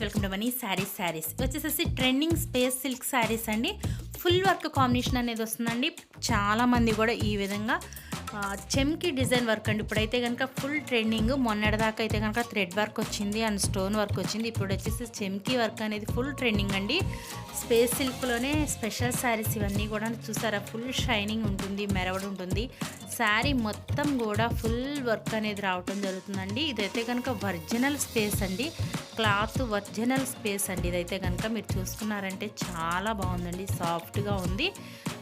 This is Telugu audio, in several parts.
Welcome to money saris saris వచ్చేసేసి ట్రెండింగ్ స్పేస్ సిల్క్ శారీస్ అండి. ఫుల్ వర్క్ కాంబినేషన్ అనేది వస్తుందండి. చాలామంది కూడా ఈ విధంగా చెమ్కి డిజైన్ వర్క్ అండి. ఇప్పుడైతే కనుక ఫుల్ ట్రెండింగ్. మొన్నటిదాకా అయితే కనుక థ్రెడ్ వర్క్ వచ్చింది అండ్ స్టోన్ వర్క్ వచ్చింది. ఇప్పుడు వచ్చేసి చెమ్కి వర్క్ అనేది ఫుల్ ట్రెండింగ్ అండి. స్పేస్ సిల్క్లోనే స్పెషల్ శారీస్ ఇవన్నీ కూడా చూసారా? ఫుల్ షైనింగ్ ఉంటుంది మెరవడు ఉంటుంది. శారీ మొత్తం కూడా ఫుల్ వర్క్ అనేది రావటం జరుగుతుందండి. ఇదైతే కనుక ఒరిజినల్ స్పేస్ అండి. క్లాత్ ఒరిజినల్ స్పేస్ అండి. ఇదైతే కనుక మీరు చూసుకున్నారంటే చాలా బాగుందండి. సాఫ్ట్గా ఉంది.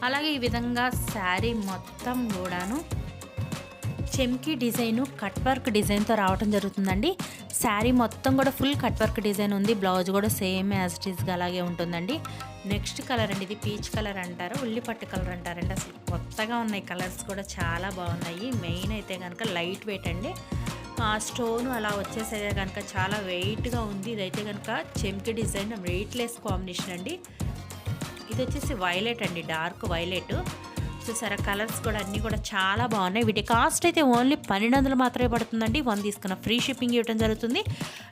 అలాగే ఈ విధంగా శారీ మొత్తం కూడాను చెమ్కి డిజైన్ కట్ వర్క్ డిజైన్తో రావటం జరుగుతుందండి. శారీ మొత్తం కూడా ఫుల్ కట్ వర్క్ డిజైన్ ఉంది. బ్లౌజ్ కూడా సేమ్ యాజ్ ఇట్ ఈస్గా అలాగే ఉంటుందండి. నెక్స్ట్ కలర్ అండి ఇది పీచ్ కలర్ అంటారు ఉల్లిపట్టు కలర్ అంటారండి. అసలు కొత్తగా ఉన్నాయి కలర్స్ కూడా చాలా బాగున్నాయి. మెయిన్ అయితే కనుక లైట్ వెయిట్ అండి. ఆ స్టోన్ అలా వచ్చేసే కనుక చాలా వెయిట్గా ఉంది. ఇదైతే కనుక చెమ్కి డిజైన్ వెయిట్లెస్ కాంబినేషన్ అండి. ఇది వచ్చేసి వైలెట్ అండి డార్క్ వైలెట్. చూసారా? కలర్స్ కూడా అన్నీ కూడా చాలా బాగున్నాయి. వీటి కాస్ట్ అయితే ఓన్లీ పన్నెండు వందలు మాత్రమే పడుతుందండి. వన్ తీసుకున్న ఫ్రీ షిప్పింగ్ ఇవ్వడం జరుగుతుంది.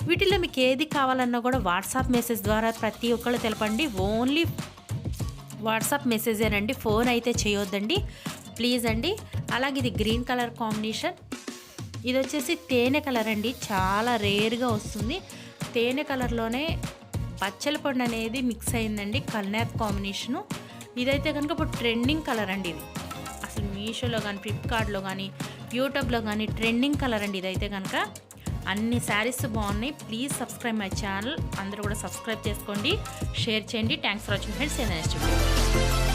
వీటిలో మీకు ఏది కావాలన్నా కూడా వాట్సాప్ మెసేజ్ ద్వారా ప్రతి ఒక్కళ్ళు తెలపండి. Only WhatsApp మెసేజేనండి. ఫోన్ అయితే చేయొద్దండి. ప్లీజ్ అండి. అలాగే ఇది గ్రీన్ కలర్ కాంబినేషన్. ఇది వచ్చేసి తేనె కలర్ అండి. చాలా రేర్గా వస్తుంది. తేనె కలర్లోనే పచ్చల పండు అనేది మిక్స్ అయిందండి. కల్నాథ్ కాంబినేషను. ఇదైతే కనుక ఇప్పుడు ట్రెండింగ్ కలర్ అండి ఇది. అసలు మీషోలో కానీ ఫ్లిప్కార్ట్లో కానీ యూట్యూబ్లో కానీ ట్రెండింగ్ కలర్ అండి ఇదైతే కనుక. అన్ని శారీస్ బాగున్నాయి. Please subscribe my channel. అందరూ కూడా సబ్స్క్రైబ్ చేసుకోండి. షేర్ చేయండి. Thanks for watching friends. ఏదైనా